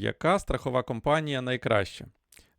Яка страхова компанія найкраща?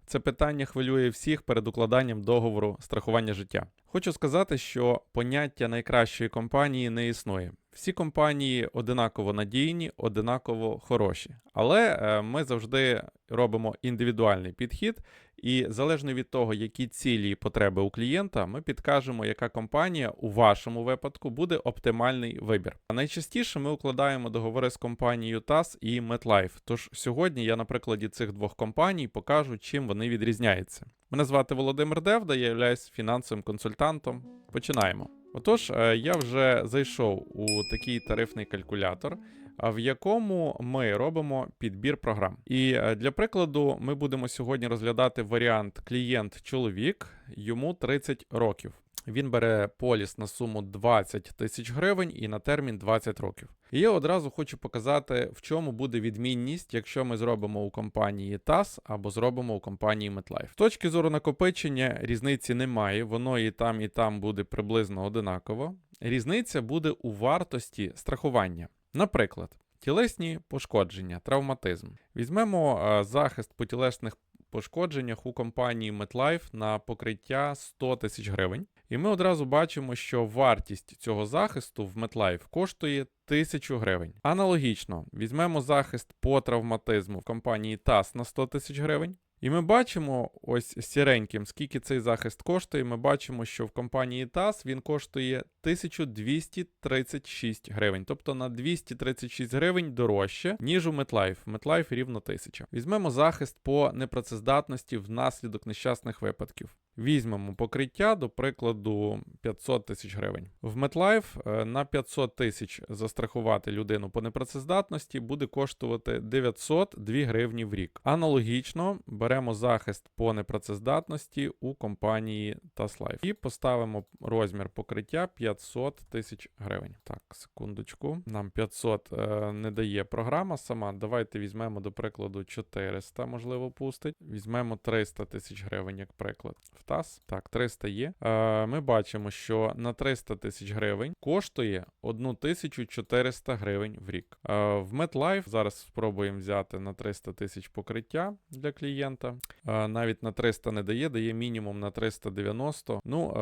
Це питання хвилює всіх перед укладанням договору страхування життя. Хочу сказати, що поняття найкращої компанії не існує. Всі компанії одинаково надійні, одинаково хороші. Але е, ми завжди робимо індивідуальний підхід, і залежно від того, які цілі і потреби у клієнта, ми підкажемо, яка компанія у вашому випадку буде оптимальний вибір. А найчастіше ми укладаємо договори з компанією TAS і MetLife. Тож сьогодні я на прикладі цих двох компаній покажу, чим вони відрізняються. Мене звати Володимир Девда, я являюсь фінансовим консультантом. Починаємо. Отож, е, я вже зайшов у такий тарифний калькулятор, в якому ми робимо підбір програм. І е, для прикладу, ми будемо сьогодні розглядати варіант клієнт-чоловік, йому 30 років. Він бере поліс на суму 20 тисяч гривень і на термін 20 років. І я одразу хочу показати, в чому буде відмінність, якщо ми зробимо у компанії TAS або зробимо у компанії MetLife. З точки зору накопичення різниці немає, воно і там, і там буде приблизно одинаково. Різниця буде у вартості страхування. Наприклад, тілесні пошкодження, травматизм. Візьмемо е, захист по тілесних пошкодженнях у компанії MetLife на покриття 100 тисяч гривень. І ми одразу бачимо, що вартість цього захисту в MetLife коштує 1000 гривень. Аналогічно, візьмемо захист по травматизму в компанії TAS на 100 тисяч гривень. І ми бачимо ось сіреньким, скільки цей захист коштує. Ми бачимо, що в компанії TAS він коштує 1236 гривень, тобто на 236 гривень дорожче, ніж у MetLife. MetLife рівно 1000. Візьмемо захист по непрацездатності внаслідок нещасних випадків. Візьмемо покриття, до прикладу, 500 тисяч гривень. В MetLife е, на 500 тисяч застрахувати людину по непрацездатності буде коштувати 902 гривні в рік. Аналогічно беремо захист по непрацездатності у компанії TASLife і поставимо розмір покриття 500 тисяч гривень. Так, секундочку. Нам 500 е, не дає програма сама. Давайте візьмемо, до прикладу, 400, можливо, пустить. Візьмемо 300 тисяч гривень, як приклад. В ТАС. Так, 300 є. Е, ми бачимо, що на 300 тисяч гривень коштує 1400 гривень в рік. Е, в MetLife зараз спробуємо взяти на 300 тисяч покриття для клієнта. Е, навіть на 300 не дає, дає мінімум на 390. Ну,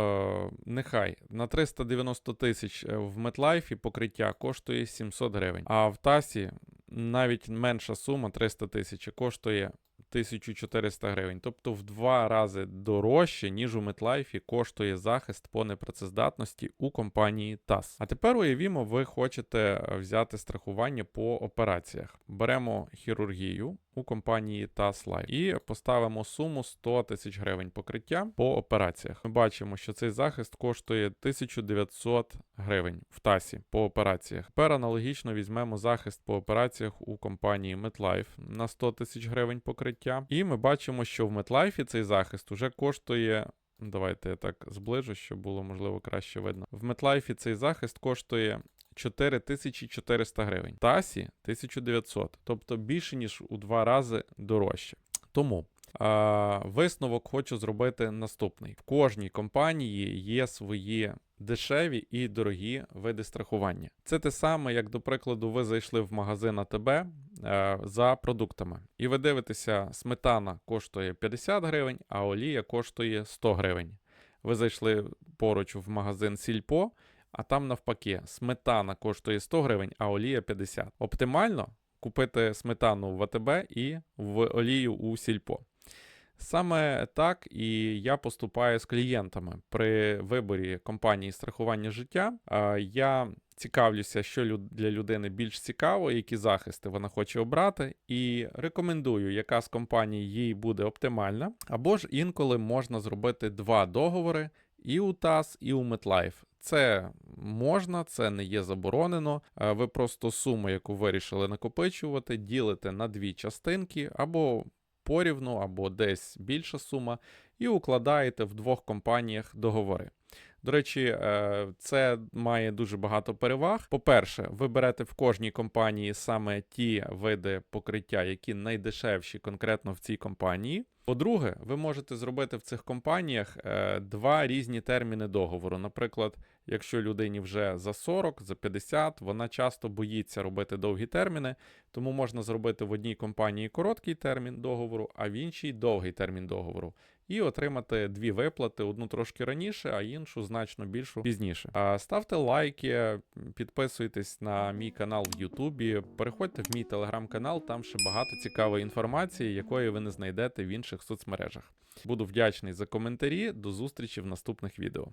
нехай на 390 тисяч е, в MetLife покриття коштує 700 гривень. А в ТАСі навіть менша сума 300 тисяч коштує 1400 гривень, тобто в два рази дорожче, ніж у MetLife коштує захист по непрацездатності у компанії TAS. А тепер уявімо, ви хочете взяти страхування по операціях. Беремо хірургію у компанії TAS Life і поставимо суму 100 тисяч гривень покриття по операціях. Ми бачимо, що цей захист коштує 1900 гривень в ТАСі по операціях. Тепер аналогічно візьмемо захист по операціях у компанії MetLife на 100 тисяч гривень покриття. І ми бачимо, що в MetLife цей захист уже коштує. Давайте я так зближу, щоб було можливо краще видно. В MetLife цей захист коштує 4400 гривень. ТАСі 1900, тобто більше ніж у два рази дорожче. Тому а, висновок хочу зробити наступний: в кожній компанії є свої дешеві і дорогі види страхування. Це те саме, як, до прикладу, ви зайшли в магазин АТБ е, за продуктами, і ви дивитеся, сметана коштує 50 гривень, а олія коштує 100 гривень. Ви зайшли поруч в магазин Сільпо. А там навпаки, сметана коштує 100 гривень, а олія 50. Оптимально купити сметану в АТБ і в олію у Сільпо. Саме так і я поступаю з клієнтами при виборі компанії страхування життя. Я цікавлюся, що для людини більш цікаво, які захисти вона хоче обрати, і рекомендую, яка з компаній їй буде оптимальна. Або ж інколи можна зробити два договори і у TAS, і у MetLife. Це можна, це не є заборонено. Ви просто суму, яку вирішили накопичувати, ділите на дві частинки або порівну, або десь більша сума, і укладаєте в двох компаніях договори. До речі, е, це має дуже багато переваг. По-перше, ви берете в кожній компанії саме ті види покриття, які найдешевші конкретно в цій компанії. По-друге, ви можете зробити в цих компаніях е, два різні терміни договору. Наприклад, Якщо людині вже за 40, за 50, вона часто боїться робити довгі терміни, тому можна зробити в одній компанії короткий термін договору, а в іншій довгий термін договору. І отримати дві виплати: одну трошки раніше, а іншу значно більшу пізніше. А ставте лайки, підписуйтесь на мій канал в Ютубі, переходьте в мій телеграм-канал, там ще багато цікавої інформації, якої ви не знайдете в інших соцмережах. Буду вдячний за коментарі. До зустрічі в наступних відео.